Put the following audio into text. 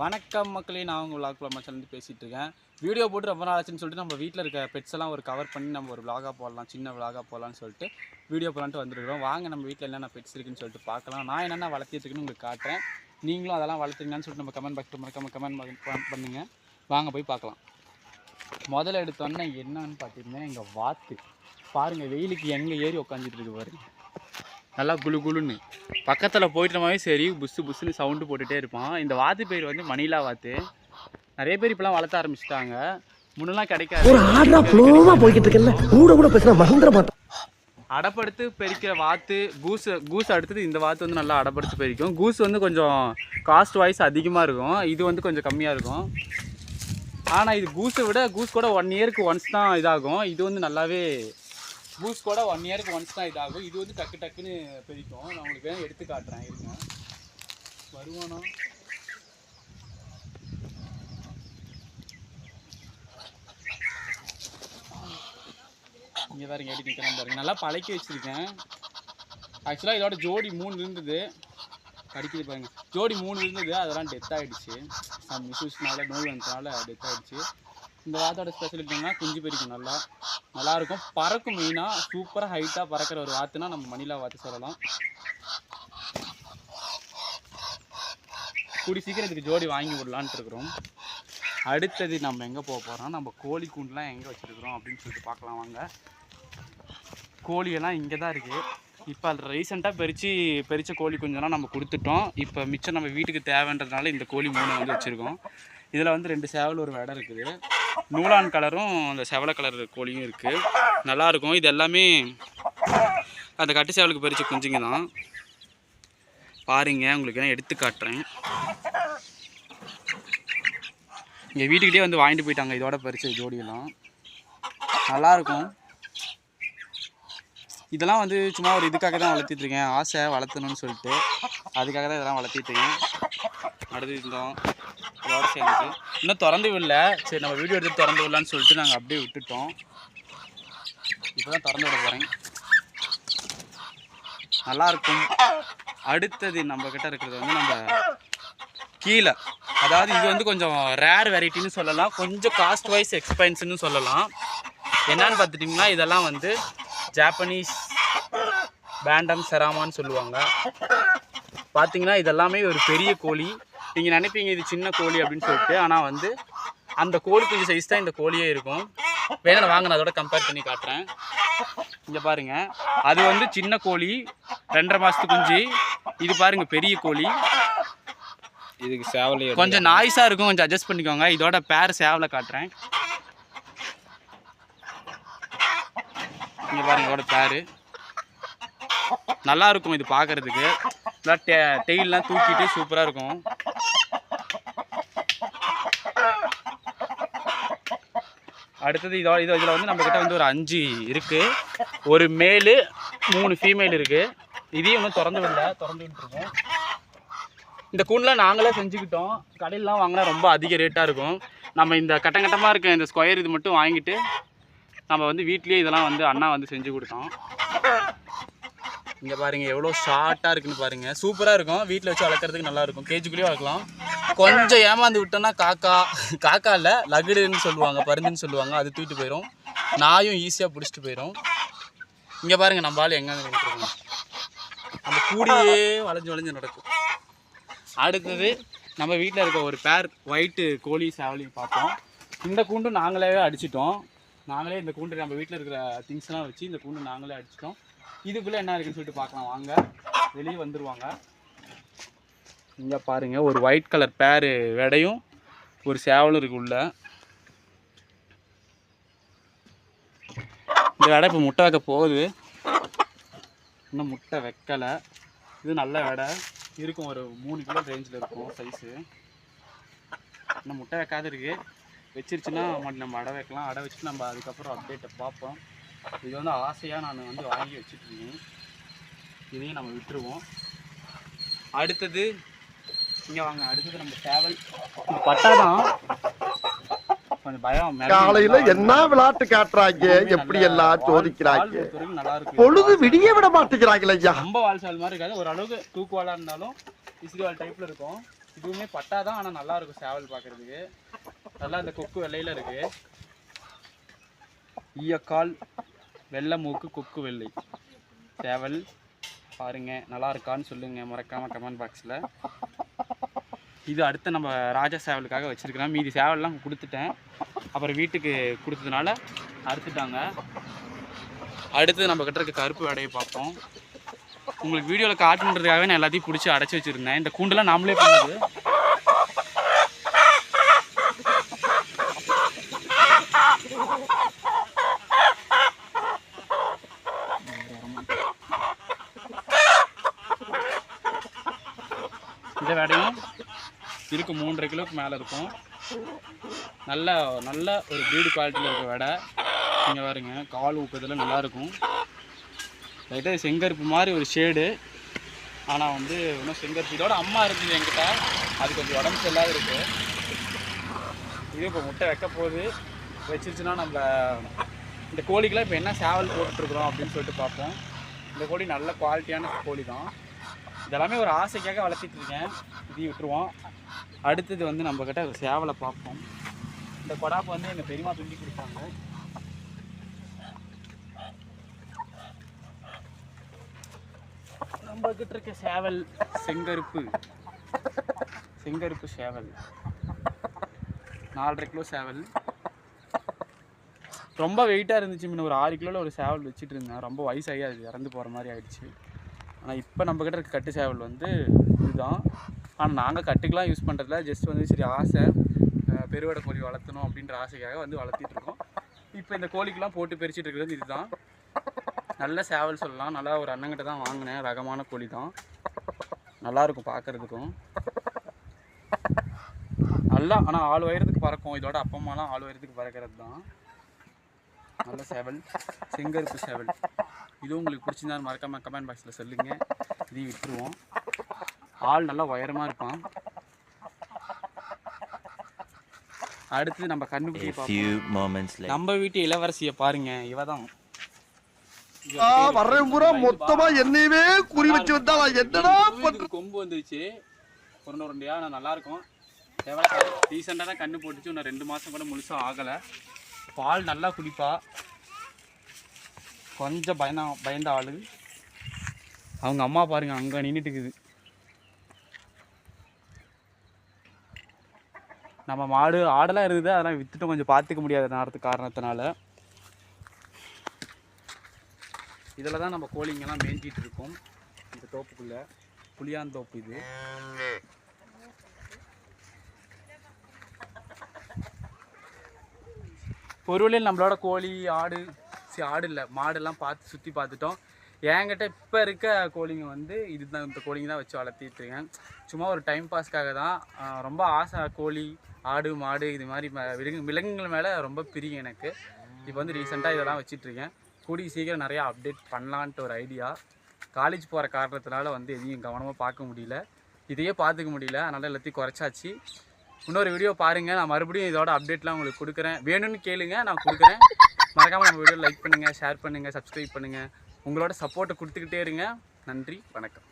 வணக்கம் மக்களே நான் உங்கள் விளாக் மச்சான் பேசிகிட்டு இருக்கேன். வீடியோ போட்டு ரொம்ப நாள் ஆச்சுன்னு சொல்லிட்டு நம்ம வீட்டில் இருக்க பெட்ஸ் எல்லாம் ஒரு கவர் பண்ணி நம்ம ஒரு விளாகாக போடலாம் சின்ன விளாகாக போடலாம்னு சொல்லிட்டு வீடியோ போடலான்ட்டு வந்துருக்கிறோம். வாங்க நம்ம வீட்டில் என்னென்ன பெட்ஸ் இருக்குன்னு சொல்லிட்டு பார்க்கலாம். நான் என்னென்ன வளர்த்திட்டு உங்களுக்கு காட்டுறேன். நீங்களும் அதெல்லாம் வளர்த்துங்கன்னு சொல்லிட்டு நம்ம கமெண்ட் பாக்ஸ் மறக்காம கமெண்ட் பண்ணுங்கள் வாங்க போய் பார்க்கலாம். முதல்ல எடுத்தோன்னே என்னன்னு பார்த்தீங்கன்னா எங்கள் வாத்து. பாருங்கள் வெயிலுக்கு எங்கே ஏறி உட்காந்துட்டு இருக்கு பாருங்கள் நல்லா குளு குளுன்னு. பக்கத்தில் போயிட்டோமாவே சரி புஸ்ஸு புஸ்ஸுன்னு சவுண்டு போட்டுகிட்டே இருப்பான். இந்த வாத்து பேர் வந்து மணிலா வாத்து. நிறைய பேர் இப்போலாம் வளர்த்த ஆரம்பிச்சிட்டாங்க. முன்னெல்லாம் கிடைக்காது. ஒரு ஆர்டரா ஃப்ளோவா போய்கிட்டு இருக்கல கூட கூட பேசினா மறந்துட மாட்டேன். அடப்படுத்து பெரிக்கிற வாத்து கூஸ் கூஸ் அடுத்தது இந்த வாத்து வந்து நல்லா அடப்படுத்து பெரிக்கும். கூஸ் வந்து கொஞ்சம் காஸ்ட் வைஸ் அதிகமாக இருக்கும். இது வந்து கொஞ்சம் கம்மியாக இருக்கும். ஆனால் இது கூஸை விட கூஸ் கூட ஒன் இயருக்கு ஒன்ஸ் தான் இதாகும். இது வந்து நல்லாவே பூஸ் கூட ஒன் இயருக்கு ஒன்ஸ் தான் இதாகும். இது வந்து டக்கு டக்குன்னு பெரிக்கும். நான் உங்களுக்கு வேணும் எடுத்து காட்டுறேன். இருங்க. வருவானா? இங்கே பாருங்க எப்படி நிற்கிறேன் பாருங்க. நல்லா பழக்கி வச்சுருக்கேன். ஆக்சுவலாக இதோட ஜோடி மூணு இருந்தது. கடிக்குது பாருங்க. ஜோடி மூணு இருந்தது. அதெல்லாம் டெத் ஆகிடுச்சு சம் இஷ்யூஸ்னால நோய் வந்ததுனால டெத் ஆகிடுச்சு இந்த வாரத்தோட ஸ்பெஷல் என்னன்னா குஞ்சு பறிக்கும் நல்லா. நல்லா இருக்கும் பறக்கும் மெயினாக சூப்பராக ஹைட்டாக பறக்கிற ஒரு வாத்துனா நம்ம மணிலா வாத்து சொல்லலாம். கூடி சீக்கிரம் இதுக்கு ஜோடி வாங்கி விடலான்ட்டு இருக்கிறோம். அடுத்தது நம்ம எங்கே போக போகிறோம் நம்ம கோழி கூண்டுலாம் எங்கே வச்சுருக்குறோம் அப்படின்னு சொல்லிட்டு பார்க்கலாம் வாங்க. கோழியெல்லாம் இங்கே தான் இருக்குது இப்போ ரீசெண்டாக பறித்து பறித்த கோழி குஞ்செல்லாம் நம்ம கொடுத்துட்டோம். இப்போ மிச்சம் நம்ம வீட்டுக்கு தேவைன்றதுனால இந்த கோழி மூணு வந்து வச்சுருக்கோம். இதில் வந்து ரெண்டு சேவல் ஒரு வெடை இருக்குது. நூலான் கலரும் அந்த செவலை கலர் கோழியும் இருக்குது நல்லாயிருக்கும் இது எல்லாமே அந்த கட்டு சேவலுக்கு பறித்து குஞ்சுங்க தான். பாருங்க உங்களுக்கு நான் எடுத்து காட்டுறேன். இங்கே வீட்டுக்கிட்டே வந்து வாங்கிட்டு போயிட்டாங்க இதோட பறித்த ஜோடியெல்லாம். நல்லாயிருக்கும் இதெல்லாம் வந்து சும்மா ஒரு இதுக்காக தான் வளர்த்திட்டுருக்கேன் ஆசை வளர்த்தணும்னு சொல்லிட்டு. அதுக்காக தான் இதெல்லாம் வளர்த்திட்டுருக்கேன் அடுத்து இருந்தோம் இதோட சேர்ந்து இன்னும் திறந்து விடல. சரி நம்ம வீடியோ எடுத்து திறந்து விடலான்னு சொல்லிட்டு நாங்கள் அப்படியே விட்டுட்டோம். இப்போ தான் திறந்து விட போகிறேன் நல்லாயிருக்கும் அடுத்தது நம்மக்கிட்ட இருக்கிறது வந்து நம்ம கீழே. அதாவது இது வந்து கொஞ்சம் ரேர் வெரைட்டின்னு சொல்லலாம். கொஞ்சம் காஸ்ட் வைஸ் எக்ஸ்பென்ஸ்னு சொல்லலாம். என்னன்னு பார்த்துட்டிங்கன்னா இதெல்லாம் வந்து ஜாப்பனீஸ் பேண்டம் செராமான்னு சொல்லுவாங்க. பார்த்தீங்கன்னா இதெல்லாமே ஒரு பெரிய கோழி. நீங்கள் நினைப்பீங்க இது சின்ன கோழி அப்படின்னு சொல்லிட்டு ஆனால் வந்து அந்த கோழி குஞ்சு சைஸ் தான் இந்த கோழியே இருக்கும். வேணா வாங்க நான் அதோட கம்பேர் பண்ணி காட்டுறேன். இங்கே பாருங்க. அது வந்து சின்ன கோழி ரெண்டரை மாதத்து குஞ்சு. இது பாருங்க பெரிய கோழி. இதுக்கு சேவலை கொஞ்சம் நாய்ஸாக இருக்கும். கொஞ்சம் அட்ஜஸ்ட் பண்ணிக்கோங்க. இதோட பேர் சேவலை காட்டுறேன். இங்கே பாருங்க இதோட பேர் நல்லா இருக்கும் இது பார்க்கறதுக்கு நல்லா டெ டெய்லாம் தூக்கிட்டு சூப்பராக இருக்கும். அடுத்தது இதோ இதோ இதில் வந்து நம்மக்கிட்ட வந்து ஒரு அஞ்சு இருக்குது ஒரு மேலு மூணு ஃபீமேல் இருக்குது இதையும் இன்னும் திறந்து விடல திறந்து விட்டுருக்கோம். இந்த கூண்டெலாம் நாங்களே செஞ்சுக்கிட்டோம். கடையிலலாம் வாங்கினா ரொம்ப அதிக ரேட்டாக இருக்கும். நம்ம இந்த கட்டங்கட்டமாக இருக்க இந்த ஸ்கொயர் இது மட்டும் வாங்கிட்டு நம்ம வந்து வீட்லேயே இதெல்லாம் வந்து அண்ணா வந்து செஞ்சு கொடுத்தோம். இங்கே பாருங்க எவ்வளோ ஷார்ட்டாக இருக்குன்னு பாருங்க. சூப்பராக இருக்கும். வீட்டில் வச்சு வளர்க்குறதுக்கு நல்லாயிருக்கும் கேஜுக்குள்ளேயே வளர்க்கலாம். கொஞ்சம் ஏமாந்து விட்டோம்னா காக்கா காக்கா இல்லை லகுடுன்னு சொல்லுவாங்க பருந்துன்னு சொல்லுவாங்க அது தூக்கிட்டு போயிடும் நாயும் ஈஸியாக பிடிச்சிட்டு போயிடும் இங்கே பாருங்க நம்ம ஆள் எங்கே நின்றுருக்கோம் அந்த கூடியே வளைஞ்சு வளைஞ்சு நடக்கும். அடுத்தது நம்ம வீட்டில் இருக்க ஒரு பேர் ஒயிட்டு கோழி சேவலையும் பார்த்தோம். இந்த கூண்டு நாங்களே அடிச்சிட்டோம். நாங்களே இந்த கூண்டு நம்ம வீட்டில் இருக்கிற திங்ஸ்லாம் வச்சு இந்த கூண்டு நாங்களே அடிச்சிட்டோம். இதுக்குள்ளே என்ன இருக்குன்னு சொல்லிட்டு பார்க்கலாம். வாங்க. வெளியே வந்துடுவாங்க இங்கே பாருங்கள் ஒரு ஒயிட் கலர் பேரு வெடையும் ஒரு சேவலும் இருக்கு உள்ள. இந்த வெடை இப்போ முட்டை வைக்க போகுது. இன்னும் முட்டை வைக்கலை. இது நல்ல வெடை. இருக்கும் ஒரு மூணு கிலோ ரேஞ்சில் இருக்கும் சைஸு இன்னும் முட்டை வைக்காது இருக்குது வச்சிருச்சுன்னா நம்ம அடை வைக்கலாம். அடை வச்சுட்டு நம்ம அதுக்கப்புறம் அப்டேட்டை பார்ப்போம். இது வந்து ஆசையாக நான் வந்து வாங்கி வச்சுட்ருக்கேன். இதையும் நம்ம விட்டுருவோம். அடுத்தது இங்கே வாங்க அடுத்தது நம்ம சேவல். பட்டா தான் கொஞ்சம் பயம் காலையில என்ன விளையாட்டு காட்டுறாங்க? எப்படி எல்லாம் சோதிக்கிறாங்க? நல்லா இருக்கும் பொழுது விடிய விட மாட்டேங்கிறாங்களே ஐயா. ரொம்ப வால் சால் மாதிரி இருக்காது. ஓரளவுக்கு தூக்குவாலாக இருந்தாலும் வால் டைப்பில் இருக்கும். இதுவுமே பட்டா தான் ஆனால் நல்லா இருக்கும் சேவல் பார்க்கறதுக்கு நல்லா இந்த கொக்கு வெள்ளையில் இருக்கு. ஈயக்கால் வெள்ளை மூக்கு கொக்கு வெள்ளை. சேவல் பாருங்க நல்லா இருக்கான்னு சொல்லுங்க மறக்காம கமெண்ட் பாக்ஸில் இது அடுத்து நம்ம ராஜா சேவலுக்காக வச்சுருக்கலாம் மீதி சேவல்லாம் கொடுத்துட்டேன். அப்புறம் வீட்டுக்கு கொடுத்ததுனால அறுத்துட்டாங்க. அடுத்து நம்ம கிட்ட இருக்க கருப்பு வேடையை பார்ப்போம். உங்களுக்கு வீடியோவில் காட்டுன்றதுக்காகவே நான் எல்லாத்தையும் பிடிச்சி அடைச்சி வச்சுருந்தேன். இந்த கூண்டெல்லாம் நாமளே பண்ணுது. இந்த வேடையும் இருக்கும் மூன்றரை கிலோக்கு மேலே இருக்கும். நல்ல நல்ல ஒரு பீடு குவாலிட்டியில் இருக்க வேடை. நீங்கள் பாருங்க கால் ஊக்கத்தில் நல்லாயிருக்கும் லைட்டாக செங்கருப்பு மாதிரி ஒரு ஷேடு. ஆனால் வந்து இன்னும் செங்கருப்பு இதோட அம்மா இருக்குது என்கிட்ட. அது கொஞ்சம் உடம்பு சரியில்லாத இருக்குது இது இப்போ முட்டை வைக்க போகுது. வச்சிருச்சுன்னா நம்ம இந்த கோழிக்கெல்லாம் இப்போ என்ன சேவல் போட்டுட்ருக்குறோம் அப்படின்னு சொல்லிட்டு பார்ப்போம். இந்த கோழி நல்ல குவாலிட்டியான கோழி தான் இதெல்லாமே ஒரு ஆசைக்காக வளர்த்திட்டு இருக்கேன். இதையும் விட்டுருவோம். அடுத்தது வந்து நம்ம கிட்ட ஒரு சேவலை பார்ப்போம். இந்த கொடாப்பு வந்து எங்கள் பெரியம்மா துண்டி கொடுத்தாங்க. நம்ம கிட்ட இருக்க சேவல் செங்கருப்பு. செங்கருப்பு சேவல். நாலரை கிலோ சேவல். ரொம்ப வெயிட்டாக இருந்துச்சு முன்ன. ஒரு ஆறு கிலோவில் ஒரு சேவல் வச்சுட்டு இருந்தேன். ரொம்ப வயசாகி அது இறந்து போகிற மாதிரி ஆயிடுச்சு. ஆனால் இப்போ நம்ம இருக்க கட்டு சேவல் வந்து இதுதான். ஆனால் நாங்கள் கட்டுக்கெலாம் யூஸ் பண்ணுறதில்ல ஜஸ்ட் வந்து சரி ஆசை பெருவடை கோழி வளர்த்தணும் அப்படின்ற ஆசைக்காக வந்து வளர்த்திட்டு இருக்கோம். இப்போ இந்த கோழிக்கெலாம் போட்டு பிரிச்சுட்டு இருக்கிறது இதுதான். நல்ல சேவல் சொல்லலாம். நல்லா ஒரு அண்ணங்கிட்ட தான் வாங்கினேன். ரகமான கோழி தான். நல்லாயிருக்கும் பார்க்குறதுக்கும் நல்லா ஆனால் ஆள் உயரத்துக்கு பறக்கும். இதோட அப்பா அம்மாலாம் ஆள் உயரத்துக்கு பறக்கிறது தான் நல்ல சேவல். செங்கருப்பு சேவல். இதுவும் உங்களுக்கு பிடிச்சிருந்தா மறக்காம கமெண்ட் பாக்ஸில் சொல்லுங்கள் இதையும் விட்டுருவோம். ஆள் நல்லா உயரமாக இருப்பான். அடுத்து நம்ம later. நம்ம வீட்டு இளவரசியை பாருங்க. இவ தான் வர்றேன் பூரா. மொத்தமா என்னையவே குறி வச்சு வந்தா என்னடா கொம்பு வந்துருச்சு. உருண்டை உருண்டையா? நான் நல்லா இருக்கும். ரீசெண்டாக தான் கண்ணு போட்டுச்சு. இன்னும் ரெண்டு மாதம் கூட முழுசாக ஆகலை. பால் நல்லா குடிப்பா. கொஞ்சம் பயந்தா பயந்த ஆள். அவங்க அம்மா பாருங்க அங்கே நின்றுட்டுக்குது நம்ம மாடு ஆடெல்லாம் இருக்குது அதெல்லாம் விற்றுட்டு கொஞ்சம் பார்த்துக்க முடியாத நேரத்துக்கு காரணத்தினால. இதில் தான் நம்ம கோழிங்கெல்லாம் மேய்ஞ்சிட்டு இருக்கோம். இந்த தோப்புக்குள்ளே. புளியாந்தோப்பு இது. பொருளில் நம்மளோட கோழி ஆடு சரி ஆடு இல்லை மாடெல்லாம் பார்த்து சுற்றி பார்த்துட்டோம். என்கிட்ட இப்போ இருக்க கோழிங்க வந்து இதுதான் இந்த கோழிங்க தான் வச்சு வளர்த்திட்டு இருக்கேன் சும்மா ஒரு டைம் பாஸ்க்காக தான் ரொம்ப ஆசை கோழி ஆடு மாடு இது மாதிரி விலங்கு விலங்குகள் மேலே ரொம்ப பிரியும் எனக்கு. இப்போ வந்து ரீசெண்டாக இதெல்லாம் வச்சிட்ருக்கேன் கூடி சீக்கிரம் நிறையா அப்டேட் பண்ணலான்ட்டு ஒரு ஐடியா காலேஜ் போகிற காரணத்தினால வந்து எதையும் கவனமாக பார்க்க முடியல. இதையே பார்த்துக்க முடியல. அதனால் எல்லாத்தையும் குறைச்சாச்சு. இன்னொரு வீடியோ பாருங்கள் நான் மறுபடியும் இதோட அப்டேட்லாம் உங்களுக்கு கொடுக்குறேன். வேணும்னு கேளுங்க நான் கொடுக்குறேன். மறக்காமல் நம்ம வீடியோ லைக் பண்ணுங்கள் ஷேர் பண்ணுங்கள் சப்ஸ்கிரைப் பண்ணுங்கள் உங்களோட சப்போர்ட்டை கொடுத்துக்கிட்டே இருங்க. நன்றி வணக்கம்.